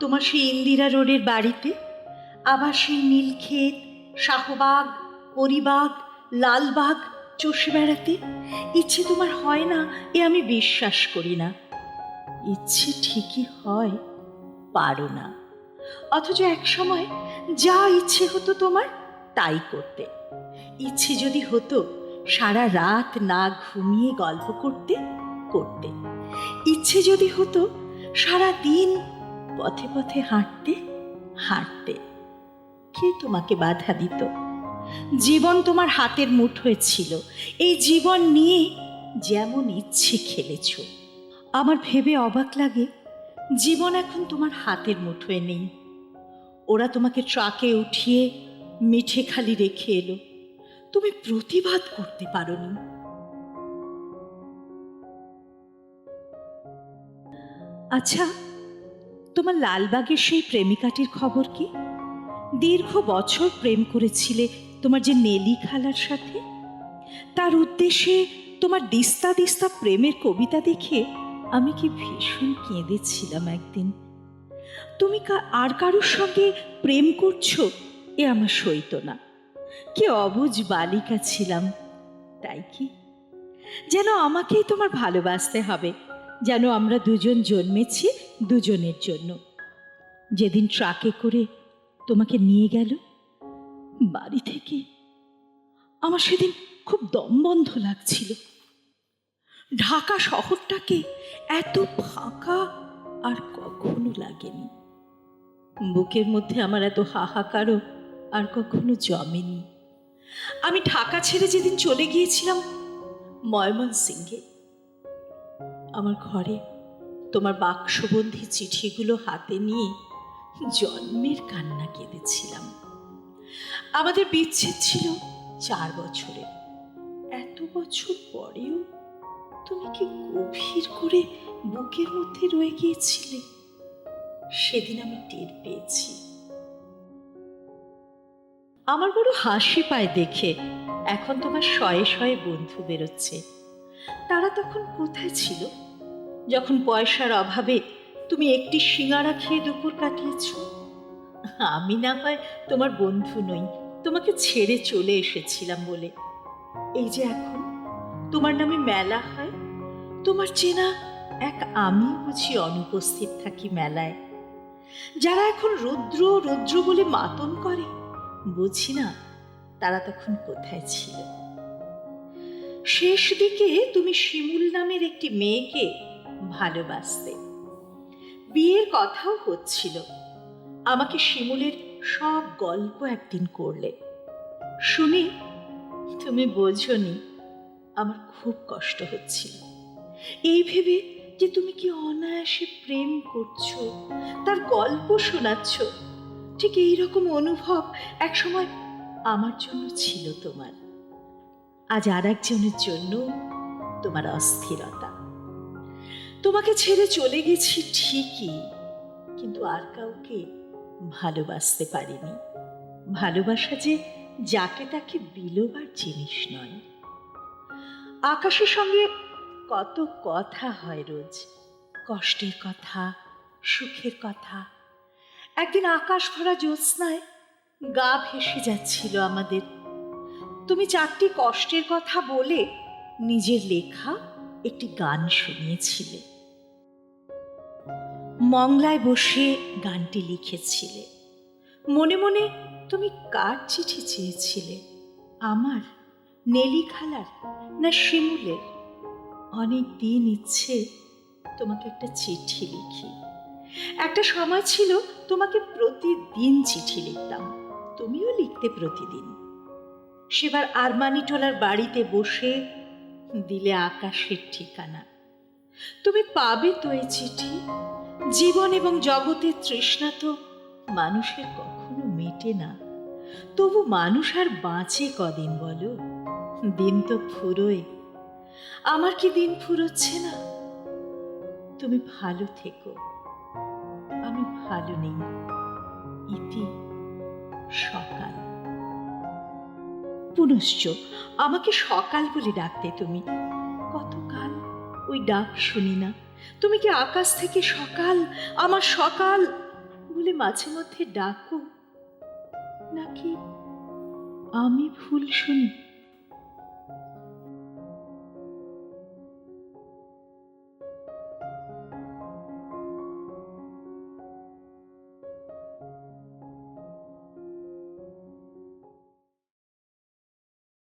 তোমার সেই ইন্দিরা রোডের বাড়িতে? আবার সেই নীলক্ষেত, শাহবাগ, পরিবাগ, লালবাগ চষে বেড়াতে ইচ্ছে তোমার হয় না এ আমি বিশ্বাস করি না। ইচ্ছে ঠিকই হয়, পারো না। অথচ এক সময় যা ইচ্ছে হতো তোমার, তাই করতে। ইচ্ছে যদি হতো সারা রাত না ঘুমিয়ে গল্প করতে করতে। ইচ্ছে যদি হতো সারা দিন পথে পথে হাঁটতে হাঁটতে। কে তোমাকে বাধা দিত? জীবন তোমার হাতের মুঠোয় ছিল। এই জীবন নিয়ে যেমন ইচ্ছে খেলেছ। আমার ভেবে অবাক লাগে, জীবন এখন তোমার হাতের মুঠোয় নেই। ওরা তোমাকে ট্রাকে উঠিয়ে মিঠে খালি রেখে এলো। তুমি প্রতিবাদ করতে পারোনি। আচ্ছা তোমার লালবাগের সেই প্রেমিকাটির খবর কি? দীর্ঘ বছর প্রেম করেছিলে তোমার যে নেলি খালার সাথে? তার উদ্দেশ্যে তোমার দিস্তা দিস্তা প্রেমের কবিতা দেখে আমি কি ভীষণ কেঁদেছিলাম একদিন। তুমি আর কারোর সঙ্গে প্রেম করছ এ আমার সইত না। কি অবুজ বালিকা ছিলাম, তাই কি? যেন আমাকেই তোমার ভালোবাসতে হবে, যেন আমরা দুজন জন্মেছি দুজনের জন্য। যেদিন ট্রাকে করে তোমাকে নিয়ে গেল, বাড়ি থেকে আমার সেদিন খুব দমবন্ধ লাগছিল। ঢাকা শহরটাকে এত ফাঁকা আর কখনো লাগেনি। বুকের মধ্যে আমার এত হাহাকারও আর কখনো জমেনি। আমি ঢাকা ছেড়ে যেদিন চলে গিয়েছিলাম ময়মনসিংহে, আমার ঘরে তোমার বাক্সবন্ধী চিঠিগুলো হাতে নিয়ে জন্মের কান্না কেঁদেছিলাম। আমাদের বিচ্ছেদ ছিল চার বছরে এত বছর পরেও তুমি কি গভীর করে বুকের মধ্যে রয়ে গিয়েছিলে? সেদিন আমি টের পেয়েছি। আমার বড় হাসি পায় দেখে। এখন তোমার শয়ে শয়ে বন্ধু বেরোচ্ছে। তারা তখন কোথায় ছিল? যখন পয়সার অভাবে তুমি একটি সিঙাড়া খেয়ে দুপুর কাটিয়েছ, আমি না হয় তোমার বন্ধু নই, তোমাকে ছেড়ে চলে এসেছিলাম বলে। এই যে এখন তোমার নামে মেলা হয়, তোমার চেনা এক আমি বুঝি অনুপস্থিত থাকি মেলায়। যারা এখন রুদ্র রুদ্র বলে মাতন করে, বুঝি না তারা তখন কোথায় ছিল। শেষ দিকে তুমি শিমুল নামের একটি মেয়েকে ভালোবাসতে। বিয়ের কথাও হচ্ছিল। আমাকে শিমুলের সব গল্প একদিন করলে। শুনে তুমি বোঝনি, আমার খুব কষ্ট হচ্ছিল। এই ভেবে যে তুমি কি অনায়াসে প্রেম করছ, তার গল্প শোনাচ্ছ, ঠিক এই রকম অনুভব একসময় আমার জন্য ছিল তোমার। আজ আর একজনের জন্য তোমার অস্থিরতা। তোমাকে ছেড়ে চলে গেছি ঠিকই, কিন্তু আর কাউকে ভালোবাসতে পারিনি। ভালোবাসা যে যাকে তাকে বিলোবার জিনিস নয়। আকাশের সঙ্গে কত কথা হয় রোজ, কষ্টের কথা, সুখের কথা। একদিন আকাশ ভরা জ্যোৎস্নায় গা ভেসে যাচ্ছিল আমাদের। তুমি চারটি কষ্টের কথা বলে নিজের লেখা একটি গান শুনিয়েছিলে। মংলায় বসে গানটি লিখেছিলে। মনে মনে তুমি কার চিঠি চেয়েছিলে? আমার, নেলি খালার না শিমুলের? অনেক দিন ইচ্ছে তোমাকে একটা চিঠি লিখি। একটা সময় ছিল তোমাকে প্রতিদিন চিঠি লিখতাম। তুমিও লিখতে প্রতিদিন। সেবার আরমানিটোলার বাড়িতে বসে দিলে আকাশের ঠিকানা। তুমি পাবে তো এই চিঠি? জীবন এবং জগতের তৃষ্ণা তো মানুষের কখনো মেটে না। তবু মানুষ আর বাঁচে কদিন বলো? দিন তো ফুরোয়। আমার কি দিন ফুরোচ্ছে না? তুমি ভালো থেকো। আমি ভালো নেই। ইতি সকাল। পুনশ্চ আমাকে সকাল বলে ডাকতে তুমি। কতকাল ওই ডাক শুনি না। তুমি কি আকাশ থেকে সকাল, আমার সকাল বলে মাঝে মধ্যে ডাকো? নাকি আমি ভুল শুনি?